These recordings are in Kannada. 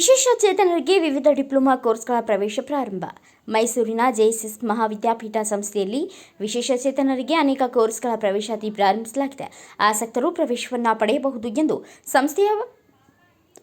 ವಿಶೇಷ ಚೇತನರಿಗೆ ವಿವಿಧ ಡಿಪ್ಲೊಮಾ ಕೋರ್ಸ್ಗಳ ಪ್ರವೇಶ ಪ್ರಾರಂಭ. ಮೈಸೂರಿನ ಜೆಎಸ್ಎಸ್ ಮಹಾವಿದ್ಯಾಪೀಠ ಸಂಸ್ಥೆಯಲ್ಲಿ ವಿಶೇಷ ಚೇತನರಿಗೆ ಅನೇಕ ಕೋರ್ಸ್ಗಳ ಪ್ರವೇಶಾತಿ ಪ್ರಾರಂಭಿಸಲಾಗಿದೆ. ಆಸಕ್ತರು ಪ್ರವೇಶವನ್ನು ಪಡೆಯಬಹುದು ಎಂದು ಸಂಸ್ಥೆಯ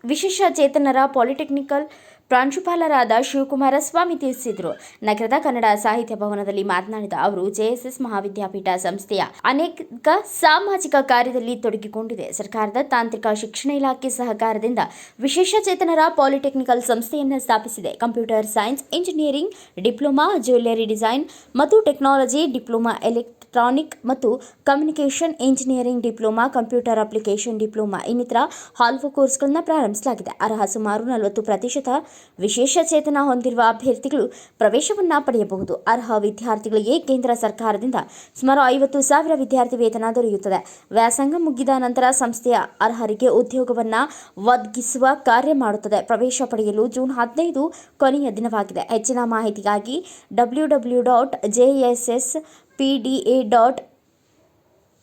ವಿಶೇಷ ಚೇತನರ ಪಾಲಿಟೆಕ್ನಿಕಲ್ ಪ್ರಾಂಶುಪಾಲರಾದ ಶಿವಕುಮಾರ ಸ್ವಾಮಿ ತಿಳಿಸಿದರು. ನಗರದ ಕನ್ನಡ ಸಾಹಿತ್ಯ ಭವನದಲ್ಲಿ ಮಾತನಾಡಿದ ಅವರು, ಜೆಎಸ್ಎಸ್ ಮಹಾವಿದ್ಯಾಪೀಠ ಸಂಸ್ಥೆಯ ಅನೇಕ ಸಾಮಾಜಿಕ ಕಾರ್ಯದಲ್ಲಿ ತೊಡಗಿಕೊಂಡಿದೆ. ಸರ್ಕಾರದ ತಾಂತ್ರಿಕ ಶಿಕ್ಷಣ ಇಲಾಖೆ ಸಹಕಾರದಿಂದ ವಿಶೇಷ ಚೇತನರ ಪಾಲಿಟೆಕ್ನಿಕಲ್ ಸಂಸ್ಥೆಯನ್ನು ಸ್ಥಾಪಿಸಿದೆ. Computer science, engineering, diploma, jewellery design ಮತ್ತು ಟೆಕ್ನಾಲಜಿ, ಡಿಪ್ಲೊಮಾ ಎಲೆಕ್ಟ್ರಾನಿಕ್ ಮತ್ತು communication engineering diploma, computer application diploma ಇನ್ನಿತರ ಹಲವು ಕೋರ್ಸ್ಗಳನ್ನು ಪ್ರಾರಂಭಿಸಲಾಗಿದೆ. ಅರ್ಹ ಸುಮಾರು ನಲವತ್ತು ಪ್ರತಿಶತ ವಿಶೇಷ ಚೇತನ ಹೊಂದಿರುವ ಅಭ್ಯರ್ಥಿಗಳು ಪ್ರವೇಶವನ್ನು ಪಡೆಯಬಹುದು. ಅರ್ಹ ವಿದ್ಯಾರ್ಥಿಗಳಿಗೆ ಕೇಂದ್ರ ಸರ್ಕಾರದಿಂದ ಸುಮಾರು ಐವತ್ತು ಸಾವಿರ ವಿದ್ಯಾರ್ಥಿ ವೇತನ ದೊರೆಯುತ್ತದೆ. ವ್ಯಾಸಂಗ ಮುಗಿದ ನಂತರ ಸಂಸ್ಥೆಯ ಅರ್ಹರಿಗೆ ಉದ್ಯೋಗವನ್ನು ಒದಗಿಸುವ ಕಾರ್ಯ ಮಾಡುತ್ತದೆ. ಪ್ರವೇಶ ಪಡೆಯಲು ಜೂನ್ ಹದಿನೈದು ಕೊನೆಯ ದಿನವಾಗಿದೆ. ಹೆಚ್ಚಿನ ಮಾಹಿತಿಗಾಗಿ W W dot J S S P D A dot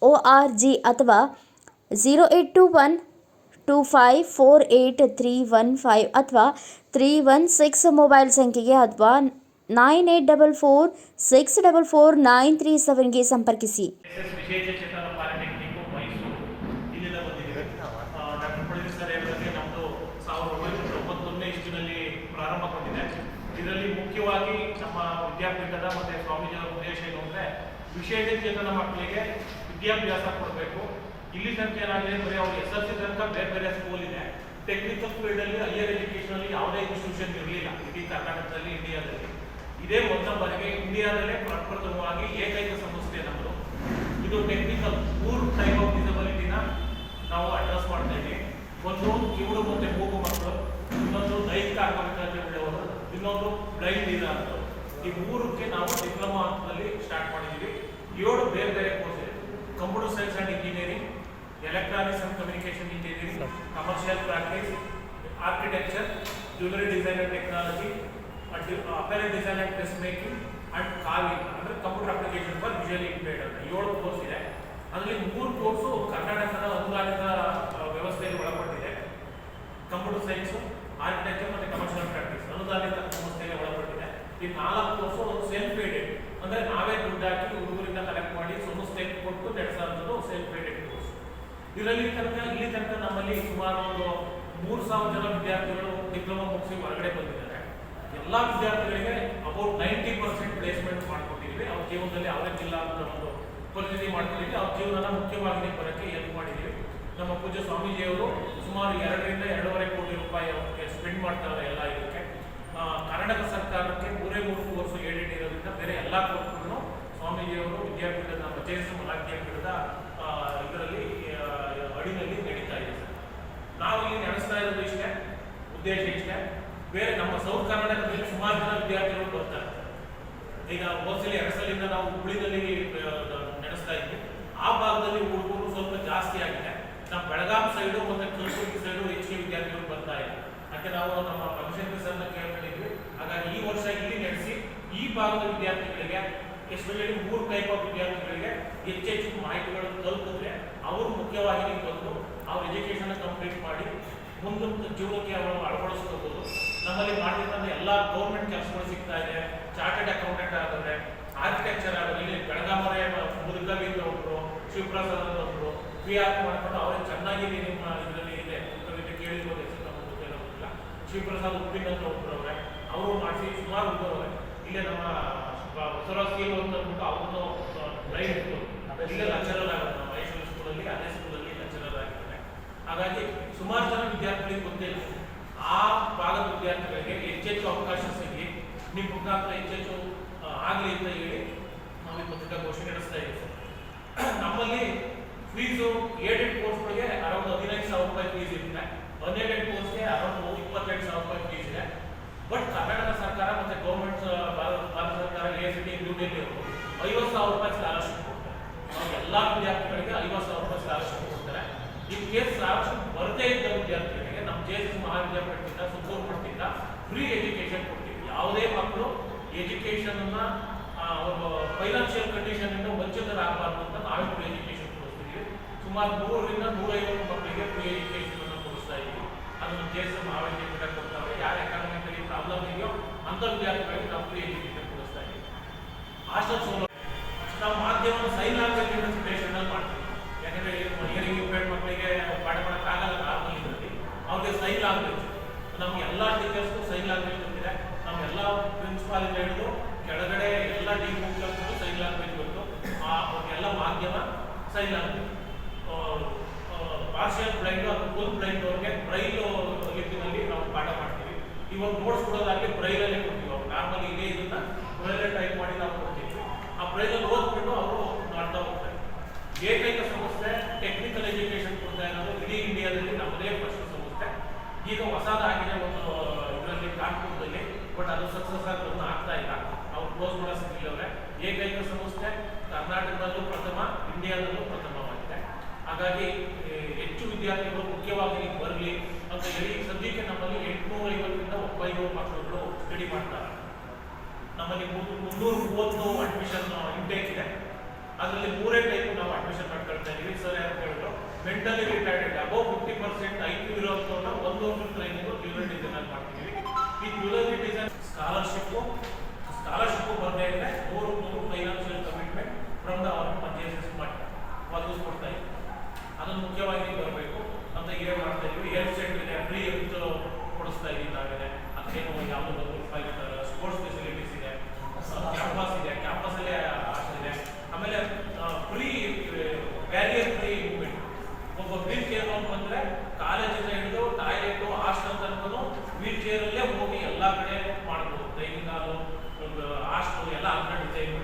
O R G ಅಥವಾ zero eight two one two five four eight three one five ಅಥವಾ ತ್ರೀ ಒನ್ ಸಿಕ್ಸ್ ಮೊಬೈಲ್ ಸಂಖ್ಯೆಗೆ ಅಥವಾ nine eight double four six double four nine three ಸೆವೆನ್ಗೆ ಸಂಪರ್ಕಿಸಿ. ಇದರಲ್ಲಿ ಮುಖ್ಯವಾಗಿ ನಮ್ಮ ಉದ್ದೇಶ ವಿಶೇಷ ಚೇತನ ಮಕ್ಕಳಿಗೆ ವಿದ್ಯಾಭ್ಯಾಸ ಕೊಡಬೇಕು. ಇಲ್ಲಿ ತನಕ ಏನಾಗಿದೆ ಬರೀ ಅವ್ರು ಎಸ್ ಎಲ್ ಸಿ ತನಕ ಬೇರೆ ಬೇರೆ ಸ್ಕೂಲ್ ಇದೆ. ಟೆಕ್ನಿಕಲ್ ಫೀಲ್ಡಲ್ಲಿ ಹೈಯರ್ ಎಜುಕೇಶನ್ ಅಲ್ಲಿ ಯಾವುದೇ ಇನ್ಸ್ಟಿಟ್ಯೂಷನ್ ಇರಲಿಲ್ಲ, ಇಡೀ ಕರ್ನಾಟಕದಲ್ಲಿ ಇಂಡಿಯಾದಲ್ಲಿ ಇದೇ ಮೊದಲ ಬಾರಿಗೆ ಇಂಡಿಯಾದಲ್ಲೇ ಪ್ರಪ್ರಥಮವಾಗಿ ಏಕೈಕ ಸಂಸ್ಥೆ ನಮ್ಮದು ಇದು ಟೆಕ್ನಿಕಲ್ ಮೂರು ಟೈಪ್ ಆಫ್ ಡಿಸಬಿಲಿಟಿನ ನಾವು ಅಡ್ರೆಸ್ ಮಾಡ್ತಾ ಇದ್ದೀವಿ. ಒಂದು ಕಿವುಡು ಮತ್ತೆ ಮೂಗು ಮಕ್ಕಳು, ಇನ್ನೊಂದು ದೈಹಿಕ ಅಂಗವಿಕಲತೆ ಉಳ್ಳವರು ಇನ್ನೊಂದು ಬ್ಲೈಂಡ್ ಇರೋಂಥವ್ರು ಈ ಮೂರಕ್ಕೆ ನಾವು ಡಿಪ್ಲೊಮಾ ಹಂತದಲ್ಲಿ ಸ್ಟಾರ್ಟ್ ಮಾಡಿದ್ದೀವಿ. ಏಳು ಬೇರೆ ಬೇರೆ ಕೋರ್ಸ್ ಇದೆ. Computer science electronics and communication engineering commercial practice architecture jewellery design and technology apparel design and dress making and carving ಅಂದರೆ computer application for visually impaired ಅಂತ ಏಳು ಕೋರ್ಸ್ ಇದೆ ಅದರಲ್ಲಿ ಮೂರು ಕೋರ್ಸು ಕರ್ನಾಟಕದ ಅನುದಾನಿತ ಆ, ವ್ಯವಸ್ಥೆಯಲ್ಲಿ ಒಳಪಟ್ಟಿದೆ ಕಂಪ್ಯೂಟರ್ ಸೈನ್ಸು ಆರ್ಕಿಟೆಕ್ಚರ್ ಮತ್ತು ಕಮರ್ಷಿಯಲ್ ಪ್ರಾಕ್ಟೀಸ್ ಅನುದಾನಿತ ಸಂಸ್ಥೆಗೆ ಒಳಪಟ್ಟಿದೆ ಈ ನಾಲ್ಕು ಕೋರ್ಸು ಸೆಲ್ಫ್ ಏಡೆಡ್ ಅಂದರೆ ನಾವೇ ದುಡ್ಡು ಹಾಕಿ ಹುಡುಗರಿಂದ ಕಲೆಕ್ಟ್ ಮಾಡಿ ಸಂಸ್ಥೆಗೆ ಕೊಟ್ಟು ನಡೆಸೋಂಥದ್ದು ಸೆಲ್ಫ್ ಏಡೆಡ್ ಕೋರ್ಸ್ ಇದರಲ್ಲಿ ತನಕ, ಇಲ್ಲಿ ತನಕ ನಮ್ಮಲ್ಲಿ ಸುಮಾರು ಒಂದು ಮೂರು ಸಾವಿರ ಜನ ವಿದ್ಯಾರ್ಥಿಗಳು ಡಿಪ್ಲೊಮಾ ಮುಗಿಸಿ ಹೊರಗಡೆ ಬಂದಿದ್ದಾರೆ. ಎಲ್ಲ ವಿದ್ಯಾರ್ಥಿಗಳಿಗೆ ಅಬೌಟ್ ನೈಂಟಿ ಪರ್ಸೆಂಟ್ ಪ್ಲೇಸ್ಮೆಂಟ್ ಮಾಡಿಕೊಟ್ಟಿದ್ವಿ ಅವ್ರ ಜೀವನದಲ್ಲಿ ಅವರಿಗಿಲ್ಲ ಅಂತ ಒಂದು ಪರಿಸ್ಥಿತಿ ಮಾಡ್ಕೊಂಡಿದ್ದೀವಿ. ಅವ್ರ ಜೀವನನ ಮುಖ್ಯವಾಗಿ ಬರೋಕ್ಕೆ ಹೆಲ್ಪ್ ಮಾಡಿದ್ದೀವಿ. ನಮ್ಮ ಪೂಜ್ಯ ಸ್ವಾಮೀಜಿಯವರು ಸುಮಾರು ಎರಡರಿಂದ ಎರಡೂವರೆ ಕೋಟಿ ರೂಪಾಯಿ ಅವ್ರಿಗೆ ಸ್ಪೆಂಡ್ ಮಾಡ್ತಾರೆ ಎಲ್ಲ ಇದಕ್ಕೆ. ಕರ್ನಾಟಕ ಸರ್ಕಾರಕ್ಕೆ ಮೂರೇ ಮೂರು ಕೋರ್ಸ್ ಏಡಿಟ್ ಇರೋದ್ರಿಂದ ಬೇರೆ ಎಲ್ಲ ಕೋರ್ಸ್ಗಳನ್ನು ಸ್ವಾಮೀಜಿಯವರು ವಿದ್ಯಾಪೀಠದ ನಮ್ಮ ಜೆಎಸ್ ವಿದ್ಯಾಪೀಠದ ಆ, ಇದರಲ್ಲಿ ಆ, ಅಡಿನಲ್ಲಿ ನಡೀತಾ ಇದೆ ಸರ್ ನಾವು ಇಲ್ಲಿ ನಡೆಸ್ತಾ ಇರೋದು ಇಷ್ಟೇ ಉದ್ದೇಶ ಇಷ್ಟೇ ಬೇರೆ ನಮ್ಮ ಸೌತ್ ಕರ್ನಾಟಕದಲ್ಲಿ ಸುಮಾರು ಜನ ವಿದ್ಯಾರ್ಥಿಗಳು ಬರ್ತಾ ಇರ್ತಾರೆ ಈಗ ಹೋದ್ಸಲಿ ಅರಸಲಿಂದ ನಾವು ಹುಬ್ಳಿದಲ್ಲಿ ಆ, ನಡೆಸ್ತಾ ಇದ್ವಿ. ಆ ಭಾಗದಲ್ಲಿ ಹುಡುಗರು ಸ್ವಲ್ಪ ಜಾಸ್ತಿ ಆಗಿದೆ. ನಮ್ಮ ಬೆಳಗಾವಿ ಸೈಡು ಮತ್ತೆ ಕಲಬುರಗಿ ಸೈಡು ಹೆಚ್ಚಿಗೆ ವಿದ್ಯಾರ್ಥಿಗಳು ಬರ್ತಾ ಇಲ್ಲ ಅದಕ್ಕೆ ನಾವು ನಮ್ಮ ರವಿಶಂಕರ್ ಸರ್ನ ಕೇಳ್ಕೊಂಡಿದ್ವಿ. ಹಾಗಾಗಿ ಈ ವರ್ಷ ಇಲ್ಲಿ ನಡೆಸಿ ಈ ಭಾಗದ ವಿದ್ಯಾರ್ಥಿಗಳಿಗೆ ಎಸ್ಪೆಷಲಿ ಮೂರು ಟೈಪ್ ಆಫ್ ವಿದ್ಯಾರ್ಥಿಗಳಿಗೆ ಹೆಚ್ಚೆಚ್ಚು ಮಾಹಿತಿಗಳನ್ನು ತಲುಪಿದ್ರೆ ಅವರು ಮುಖ್ಯವಾಗಿ ಬಂದು ಅವ್ರ ಎಜುಕೇಶನ್ ಮುಂದೆ ಜೀವನಕ್ಕೆ ಅವರು ಅಳವಡಿಸ್ಕೋಬಹುದು ನಮ್ಮಲ್ಲಿ ಮಾಡಿರ್ತಂದ್ರೆ ಎಲ್ಲ ಗೌರ್ಮೆಂಟ್ ಕೆಲಸಗಳು ಸಿಗ್ತಾ ಇದೆ. ಚಾರ್ಟೆಡ್ ಅಕೌಂಟೆಂಟ್ ಆದರೆ ಆರ್ಕಿಟೆಕ್ಚರ್ ಆದರೆ ಇಲ್ಲಿ ಬೆಳಗಾಮರೇ ಅಂತ ಒಬ್ರು ಶಿವಪ್ರಸಾದ್ ಒಬ್ರು ಪಿ ಆರ್ ಮಾಡ್ಕೊಂಡು ಅವರೇ ಚೆನ್ನಾಗಿ ನಿಮ್ಮ ಇದರಲ್ಲಿ ಇದೆ. ಕೇಳಿರ್ಬೋದು ಹೆಸರು ಗೊತ್ತಿರೋದಿಲ್ಲ ಶಿವಪ್ರಸಾದ್ ಉಪ್ಪಿನ ಅಂತ ಒಬ್ರು ಅವ್ರೆ ಅವರು ಮಾಡಿಸಿ ಸುಮಾರು ಹುಡುಗರವ್ರೆ. ಇಲ್ಲೇ ನಮ್ಮ ಬಸವರಾಜ್ ಅಂತ ಅಂದ್ಬಿಟ್ಟು ಅವ್ರದ್ದು ಲೈನ್ ಇತ್ತು. ಇಲ್ಲೇ ಲೆಕ್ಚರರ್ ಆಗುತ್ತೆ ಮೈಸೂರು ಸ್ಕೂಲಲ್ಲಿ ಅದೇ ಸ್ಕೂಲಲ್ಲಿ ಹಾಗಾಗಿ ಸುಮಾರು ಜನ ವಿದ್ಯಾರ್ಥಿಗಳಿಗೆ ಗೊತ್ತಿಲ್ಲ ಆ ಭಾಗದ ವಿದ್ಯಾರ್ಥಿಗಳಿಗೆ ಹೆಚ್ಚೆಚ್ಚು ಅವಕಾಶ ಸಿಗಲಿ ನಿಮ್ಮ ಮುಖಾಂತರ ಹೆಚ್ಚೆಚ್ಚು ಆಗಲಿ ಅಂತ ಹೇಳಿ ನಾವು ಈ ಘೋಷಣೆ ನಡೆಸ್ತಾ ಇದ್ದೀವಿ. ನಮ್ಮಲ್ಲಿ ಫೀಸು ಏಡೆಡ್ ಕೋರ್ಸ್ಗಳಿಗೆ ಅರೌಂಡ್ ಹದಿನೈದು ಸಾವಿರ ರೂಪಾಯಿ ಫೀಸ್ ಇರುತ್ತೆ. ಅನ್ಏಡೆಡ್ ಕೋರ್ಸ್ಗೆ ಅರೌಂಡ್ ಇಪ್ಪತ್ತೆಂಟು ಸಾವಿರ ರೂಪಾಯಿ ಫೀಸ್ ಇದೆ. ಬಟ್ ಕರ್ನಾಟಕ ಸರ್ಕಾರ ಮತ್ತು ಗೌರ್ಮೆಂಟ್ ಭಾರತ ಸರ್ಕಾರ ಎ ಸಿ ಟಿ ಯೂನಿಯನ್ ಐವತ್ತು ಸಾವಿರ ರೂಪಾಯಿ ಸ್ಕಾಲರ್ಶಿಪ್ ಕೊಡ್ತಾರೆ. ಎಲ್ಲ ವಿದ್ಯಾರ್ಥಿಗಳಿಗೆ ಐವತ್ತು ಸಾವಿರ ರೂಪಾಯಿ ಸ್ಕಾಲರ್ಶಿಪ್ ಕೊಡ್ತಾರೆ ಇನ್ ಕೇಸ್ ಸ್ಕಾಲರ್ಶಿಪ್ ಬರದೇ ಇದ್ದ ವಿದ್ಯಾರ್ಥಿಗಳಿಗೆ ನಮ್ಮ ಜೆ ಎಸ್ ಮಹಾವಿದ್ಯಾಪೀಠದಿಂದ ಸುಪ್ರೀಂ ಕೋರ್ಟ್ನಿಂದ ಫ್ರೀ ಎಜುಕೇಶನ್ ಕೊಡ್ತೀವಿ. ಯಾವುದೇ ಮಕ್ಕಳು ಒಂದು ಫೈನಾನ್ಷಿಯಲ್ ಕಂಡೀಷನ್ ಇಂದ ವಂಚಿತರಾಗಬಾರ್ದು ಅಂತ ನಾವೇ ಫ್ರೀ ಎಜುಕೇಶನ್ ಕೊಡಿಸ್ತೀವಿ. ಸುಮಾರು ನೂರರಿಂದ ನೂರೈವತ್ತು ಮಕ್ಕಳಿಗೆ ಫ್ರೀ ಎಜುಕೇಶನ್ ಅನ್ನು ಕೊಡಿಸ್ತಾ ಇದ್ದೀವಿ ಅದನ್ನು ಜೆ ಎಸ್ ಕೂಡ ಕೊಡ್ತಾರೆ ಯಾರು ಎಕಾನಮಿಕಲಿ ಪ್ರಾಬ್ಲಮ್ ಇದೆಯೋ ಅಂತ ವಿದ್ಯಾರ್ಥಿಗಳಿಗೆ ನಾವು ಫ್ರೀ ಎಜುಕೇಶನ್ ಕೊಡಿಸ್ತಾ ಇದ್ದೀವಿ ಹಾಸ್ಟೆಲ್ ಸೌಲಭ್ಯ. ನಾವು ಮಾಧ್ಯಮ ಸೈನ್ ಲ್ಯಾಂಗ್ವೇಜ್ ಅಲ್ಲಿ ಮಾಡ್ತೀವಿ. ಯಾಕಂದ್ರೆ ಹಿಯರಿಂಗ್ ಇಂಪೇರ್ಡ್ ಮಕ್ಕಳಿಗೆ ಪಾಠ ಮಾಡೋಕ್ಕಾಗಲ್ಲ ನಾರ್ಮಲ್ ಇದರಲ್ಲಿ. ಅವ್ರಿಗೆ ಸೈನ್ ಲ್ಯಾಂಗ್ವೇಜ್ ನಮ್ಗೆ ಎಲ್ಲ ಟೀಚರ್ಸ್ಗೂ ಸೈನ್ ಲ್ಯಾಂಗ್ವೇಜ್ ಗೊತ್ತಿದೆ. ಎಲ್ಲ ಪ್ರಿನ್ಸಿಪಾಲ್ ಹಿಡಿದು ಕೆಳಗಡೆ ಎಲ್ಲ ಟೀಮ್ ಮುಖ್ಯಸ್ಥರು ಸೈನ್ ಲ್ಯಾಂಗ್ವೇಜ್ ಗೊತ್ತು. ಆ ಎಲ್ಲ ಮಾಧ್ಯಮ ಸೈನ್ ಲ್ಯಾಂಗ್ವೇಜ್ ಪಾರ್ಷಿಯಲ್ ಬ್ಲೈಂಡ್ ಅಥವಾ ಫುಲ್ ಬ್ಲೈಂಡ್ ಅವ್ರಿಗೆ ಬ್ರೈಲ್ ಲಿಪಿನಲ್ಲಿ ನಾವು ಪಾಠ ಮಾಡ್ತೀವಿ. ಇವಾಗ ನೋಟ್ಸ್ ಕೊಡೋದಾಗಲಿ ಬ್ರೈಲಲ್ಲೇ ಕೊಡ್ತೀವಿ ಅವ್ರು. ನಾರ್ಮಲಿ ಇದೇ ಇದನ್ನ ಬ್ರೈಲಲ್ಲಿ ಟೈಪ್ ಮಾಡಿ ನಾವು ಕೊಡ್ತೀವಿ. ಆ ಬ್ರೈಲಲ್ಲಿ ಓದ್ಬಿಟ್ಟು ಅವರು ಮಾಡ್ತಾ ಹೋಗ್ತಾರೆ ಏಕೈಕ ಸಂಸ್ಥೆ ಟೆಕ್ನಿಕಲ್ ಎಜುಕೇಶನ್ ಕೊಡ್ತಾ ಇರೋದು ಇಡೀ ಇಂಡಿಯಾದಲ್ಲಿ ನಮ್ಮದೇ ಫಸ್ಟ್ ಸಂಸ್ಥೆ ಈಗ ಹೊಸದಾಗಿದೆ ಒಂದು ಇದರಲ್ಲಿ ಕಾನ್ಪುರದಲ್ಲಿ ಬಟ್ ಅದು ಸಕ್ಸಸ್ ಆಗಿ ಒಂದು ಆಗ್ತಾ ಇಲ್ಲ. ಅವ್ರು ಕ್ಲೋಸ್ ಮಾಡೋ ಸಿಕ್ಕಿಲ್ಲವ್ರೆ ಏಕೈಕ ಸಂಸ್ಥೆ ಕರ್ನಾಟಕದಲ್ಲೂ ಪ್ರಥಮ, ಇಂಡಿಯಾದಲ್ಲೂ ಪ್ರಥಮವಾಗಿದೆ. ಹಾಗಾಗಿ ಹೆಚ್ಚು ವಿದ್ಯಾರ್ಥಿಗಳು ಮುಖ್ಯವಾಗಿ ಬರಲಿ ಅಂತ ಹೇಳಿ ಸದ್ಯಕ್ಕೆ ನಮ್ಮಲ್ಲಿ ಎಂಟುನೂರ ಐವತ್ತರಿಂದ ಒಂಬೈನೂರು ಮಕ್ಕಳುಗಳು ಸ್ಟಡಿ ಮಾಡ್ತಾರೆ. ನಮ್ಮಲ್ಲಿ ಮುನ್ನೂರು ಮೂವತ್ತು ಅಡ್ಮಿಷನ್ ಇಂಟೇಕ್ ಇದೆ. ಅದರಲ್ಲಿ ಮೂರೇ ಟೈಪ್ ನಾವು ಅಡ್ಮಿಷನ್ ಮಾಡ್ಕೊಳ್ತಾ ಇದ್ದೀವಿ ಸರ್ ಯಾರು ಹೇಳಿದ್ರು mentally retired above fifty percent ಐದು ಇರೋದನ್ನ ಒಂದು ವರ್ಷ ಟ್ರೈನಿಂಗ್ ಜ್ಯುವೆಲರಿ ಡಿಸೈನ್ ಮಾಡ್ತೀವಿ ಈ ಜ್ಯುವೆಲರಿ ಡಿಸೈನ್ ಸ್ಕಾಲರ್ಶಿಪ್ ಸ್ಕಾಲರ್ಶಿಪ್ ಬರದೇ ಇದ್ರೆ ನೂರು ನೂರು financial commitment from the our purchases ಮಾಡಿ ಒದಗಿಸ್ಕೊಡ್ತಾ ಇದ್ದೀವಿ ಅದನ್ನು ಮುಖ್ಯವಾಗಿ ಬರಬೇಕು ಅಂತ ಏನ್ ಮಾಡ್ತಾ ಇದೀವಿ ಹೆಲ್ತ್ ಸೆಂಟರ್ ಇದೆ ಫ್ರೀ ಹೆಲ್ತ್ ಕೊಡಿಸ್ತಾ ಇದೀವಿ ನಾವೇನೆ ಅದಕ್ಕೇನು ಯಾವುದೋ ಒಂದು ಸ್ಪೋರ್ಟ್ಸ್ ಫೆಸಿಲಿಟೀಸ್ ಇದೆ ಕ್ಯಾಂಪಸ್ ಇದೆ ಕ್ಯಾಂಪಸ್ ಅಲ್ಲೇ ಹಾಸ್ಟೆಲ್ ಇದೆ ಆಮೇಲೆ ಫ್ರೀ ಬ್ಯಾರಿಯರ್ ಫ್ರೀ ಮೂವ್ಮೆಂಟ್ ಒಬ್ಬ ವೀಲ್ ಚೇರ್ ಅಂತ ಬಂದ್ರೆ ಕಾಲೇಜಿಂದ ಹಿಡಿದು ಟಾಯ್ಲೆಟ್ ಹಾಸ್ಟೆಲ್ ತನಕನು ವೀಲ್ ಚೇರ್ ಅಲ್ಲೇ ಹೋಗಿ ಎಲ್ಲಾ ಕಡೆ ಮಾಡ್ಬೋದು ಡೈನಿಂಗ್ ಹಾಲು ಹಾಸ್ಟೆಲ್ ಎಲ್ಲ ಅದನ್ನ ಡಿಸೈನ್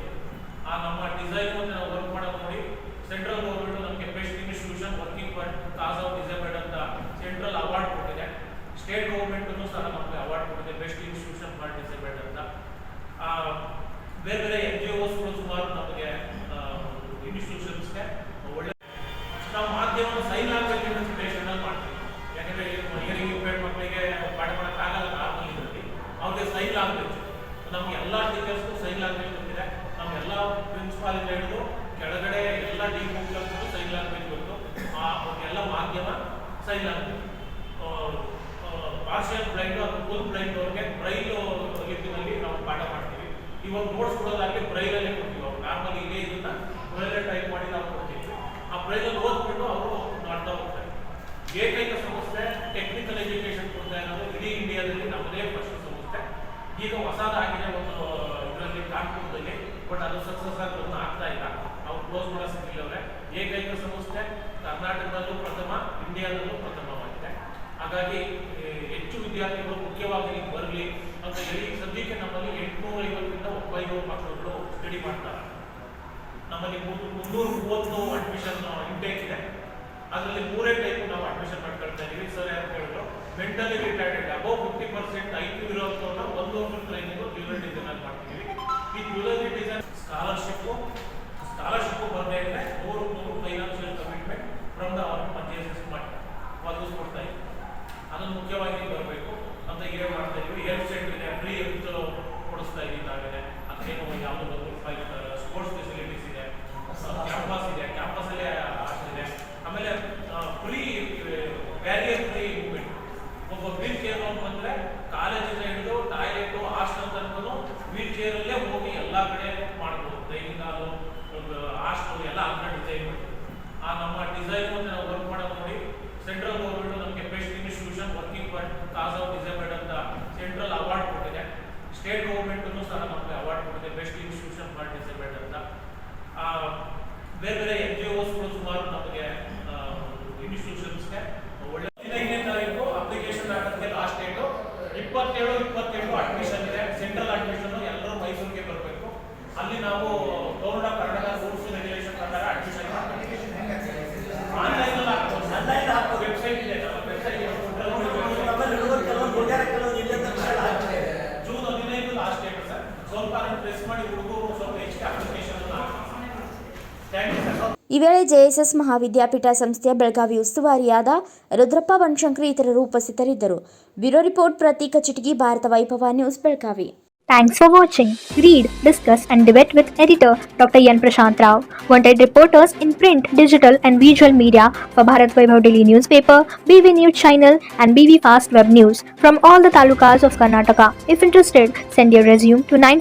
ಆ ನಮ್ಮ ಡಿಸೈನ್ ನಾವು ವರ್ಕ್ ಮಾಡೋದು ನೋಡಿ ಸೆಂಟ್ರಲ್ ಗೌರ್ಮೆಂಟ್ ನಮಗೆ best institution working for cause of disabled ಅಂತ ಸೆಂಟ್ರಲ್ ಅವಾರ್ಡ್ ಕೊಟ್ಟಿದೆ. ಸ್ಟೇಟ್ ಗೌರ್ಮೆಂಟ್ ಸಹ ನಮಗೆ ಅವಾರ್ಡ್ ಕೊಟ್ಟಿದೆ. ಬೆಸ್ಟ್ ಇನ್ಸ್ಟಿಟ್ಯೂಷನ್ ಫಾರ್ ಡಿಸೇಬಲ್ಡ್ ಅಂತ. ಬೇರೆ ಬೇರೆ ಎನ್ ಜಿ ಒಸ್ಗಳು ಸುಮಾರು ನಮಗೆ ಇನ್ಸ್ಟಿಟ್ಯೂಷನ್ಸ್ಗೆ ಒಳ್ಳೆ ನಾವು ಮಾಧ್ಯಮವನ್ನು ಸೈನ್ ಲ್ಯಾಂಗ್ವೇಜ್ ಇಂಟರ್ಪ್ರಿಟೇಷನ್ ಅಲ್ಲಿ ಮಾಡ್ತೀವಿ ಯಾಕಂದ್ರೆ ಹಿಯರಿಂಗ್ ಇಂಪೇರ್ಡ್ ಮಕ್ಕಳಿಗೆ ಪಾಠ ಮಾಡೋಕ್ಕಾಗಲ್ಲ ನಾರ್ಮಲ್ ಇದರಲ್ಲಿ ಅವ್ರಿಗೆ ಸೈನ್ ಲ್ಯಾಂಗ್ವೇಜ್ ನಮ್ಗೆ ಎಲ್ಲ ಟೀಚರ್ಸ್ಗೂ ಸೈನ್ ಲ್ಯಾಂಗ್ವೇಜ್ ಗೊತ್ತಿದೆ ನಮ್ಮ ಎಲ್ಲ ಪ್ರಿನ್ಸಿಪಾಲ್ ಹಿಡಿದು ಕೆಳಗಡೆ ಎಲ್ಲ ಡಿ ಮುಖ್ಯಸ್ಥರು ಸೈನ್ ಲ್ಯಾಂಗ್ವೇಜ್ ಗೊತ್ತು ಆ ಎಲ್ಲ ಮಾಧ್ಯಮ ಸೈನ್ ಲ್ಯಾಂಗ್ವೇಜ್ ಪಾರ್ಷಿಯಲ್ ಬ್ಲೈಂಡ್ ಅಥವಾ ಫುಲ್ ಬ್ಲೈಂಡ್ ಅವ್ರಿಗೆ ಬ್ರೈಲ್ ಲಿಪಿನಲ್ಲಿ ನಾವು ಪಾಠ ಮಾಡ್ತೀವಿ. ಇವಾಗ ನೋಟ್ಸ್ ಕೊಡೋದಾಗಲಿ ಬ್ರೈಲಲ್ಲೇ ಕೊಡ್ತೀವಿ ಅವ್ರು. ನಾರ್ಮಲಿ ಇದೇ ಇದನ್ನ ಬ್ರೈಲೇ ಟೈಪ್ ಮಾಡಿ ನಾವು ಕೊಡ್ತೀವಿ. ಆ ಬ್ರೈಲಲ್ಲಿ ಓದ್ಬಿಟ್ಟು ಅವರು ಮಾಡ್ತಾ ಹೋಗ್ತಾರೆ. ಏಕೈಕ ಸಂಸ್ಥೆ ಟೆಕ್ನಿಕಲ್ ಎಜುಕೇಶನ್ ಕೊಡ್ತಾ ಇರೋದು ಇಡೀ ಇಂಡಿಯಾದಲ್ಲಿ ನಮ್ಮದೇ ಫಸ್ಟ್ ಸಂಸ್ಥೆ. ಈಗ ಹೊಸದಾಗಿದೆ ಒಂದು ಇದರಲ್ಲಿ ಕಾನ್ಪುರದಲ್ಲಿ. ಬಟ್ ಅದು ಸಕ್ಸಸ್ ಆಗಿ ಆಗ್ತಾ ಇಲ್ಲ. ಅವ್ರು ಕ್ಲೋಸ್ ಮಾಡೋ ಸಿಕ್ಕಿಲ್ಲವ್ರೆ ಏಕೈಕ ಸಂಸ್ಥೆ ಕರ್ನಾಟಕದಲ್ಲೂ ಪ್ರಥಮ, ಇಂಡಿಯಾದಲ್ಲೂ ಪ್ರಥಮವಾಗಿದೆ. ಹಾಗಾಗಿ ಹೆಚ್ಚು ವಿದ್ಯಾರ್ಥಿಗಳು ಮುಖ್ಯವಾಗಿ ಬರಲಿ. ಅಂತ ಹೇಳಿ ಸದ್ಯಕ್ಕೆ ನಮ್ಮಲ್ಲಿ ಎಂಟುನೂರ ಐವತ್ತರಿಂದ ಒಂಬೈನೂರು ಮಕ್ಕಳುಗಳು ಸ್ಟಡಿ ಮಾಡ್ತಾರೆ. ನಮ್ಮಲ್ಲಿ ಮುನ್ನೂರ ಮೂವತ್ತು ಅಡ್ಮಿಷನ್ ಇಂಟೇಕ್ ಇದೆ. ಅದರಲ್ಲಿ ಮೂರೇ ಟೈಪ್ ನಾವು ಅಡ್ಮಿಷನ್ ಮಾಡ್ಕೊಳ್ತಾ ಇದೀವಿ. ಸರ್ ಯಾರು ಕೇಳಿದ್ರು? Mentally retired above fifty percent I Q ಇರೋ ಒಂದು ವರ್ಷ ಟ್ರೈನಿಂಗ್ ಜ್ಯುವೆಲರಿ ಇದನ್ನ ಮಾಡ್ತೀವಿ ಈ ಜ್ಯುವೆಲರಿ ಡಿಸೈನ್ ಸ್ಕಾಲರ್ಶಿಪ್ ಸ್ಕಾಲರ್ಶಿಪ್ ಬರದೇ ಇದ್ರೆ ನೂರು ನೂರು financial commitment from the our purchases ಮಾಡಿ ಒದಗಿಸ್ಕೊಡ್ತಾ ಇದ್ದೀವಿ ಅದನ್ನು ಮುಖ್ಯವಾಗಿ ಬರಬೇಕು. ಅಂತ ಏನು ಮಾಡ್ತಾ ಇದ್ದೀವಿ ಹೆಲ್ತ್ ಸೆಂಟರ್ ಇದೆ. ಫ್ರೀ ಹೆಲ್ತ್ ಕೊಡಿಸ್ತಾ ಇದೀವಿ ನಾವೇನೆ ಅದೇನೋ ಯಾವುದೋ ಒಂದು ಸ್ಪೋರ್ಟ್ಸ್ ಫೆಸಿಲಿಟೀಸ್ ಇದೆ. ಕ್ಯಾಂಪಸ್ ಇದೆ. ಕ್ಯಾಂಪಸ್ ಅಲ್ಲಿ ಹಾಸ್ಟೆಲ್ ಇದೆ. ಆಮೇಲೆ ಫ್ರೀ ಬ್ಯಾರಿಯರ್ ಫ್ರೀ ಮೂವ್ಮೆಂಟ್ ಒಬ್ಬ ವೀಲ್ ಚೇರ್ ಬಂದರೆ ಕಾಲೇಜಿಂದ ಹಿಡಿದು ಟಾಯ್ಲೆಟ್ ಹಾಸ್ಟೆಲ್ ತನಕ ವೀಲ್ ಚೇರ್ ಅಲ್ಲೇ ಹೋಗಿ ಎಲ್ಲಾ ಕಡೆ ಮಾಡ್ಬೋದು. ಡೈನಿಂಗ್ ಒಂದು ಹಾಸ್ಟೆಲ್ ಎಲ್ಲ ಅದನ್ನ ಡಿಸೈನ್ ಮಾಡ್ತೀವಿ. ಆ ನಮ್ಮ ಡಿಸೈನ್ ನಾವು ವರ್ಕ್ ಮಾಡೋದು ನೋಡಿ ಸೆಂಟ್ರಲ್ ಗೌರ್ಮೆಂಟ್ ನಮಗೆ best institution working for cause of disabled ಅಂತ ಸೆಂಟ್ರಲ್ ಅವಾರ್ಡ್ ಕೊಟ್ಟಿದೆ. ಸ್ಟೇಟ್ ಗೌರ್ಮೆಂಟನ್ನು ಸಹ ನಮಗೆ ಅವಾರ್ಡ್ ಕೊಟ್ಟಿದೆ. ಬೆಸ್ಟ್ ಇನ್ಸ್ಟಿಟ್ಯೂಷನ್ ಫಾರ್ ಡಿಸೇಬಲ್ಡ್ ಅಂತ. ಆ, ಬೇರೆ ಬೇರೆ ಎನ್ ಜಿ ಈ ವೇಳೆ ಜೆಎಸ್ಎಸ್ ಮಹಾವಿದ್ಯಾಪೀಠ ಸಂಸ್ಥೆಯ ಬೆಳಗಾವಿ ಉಸ್ತುವಾರಿಯಾದ ರುದ್ರಪ್ಪ ಬನಶಂಕರಿ ಇತರರು ಉಪಸ್ಥಿತರಿದ್ದರು bureau report Prateek Chitagi Bharata Vaibhava news Belagavi Thanks for watching. Read, discuss, and debate with editor Dr. Yan Prashant Rao. Wanted reporters in print, digital, and visual media for Bharat Vaibhav Daily Newspaper, BV News Channel, and BV Fast Web News from all the talukas of Karnataka. If interested, send your resume to 9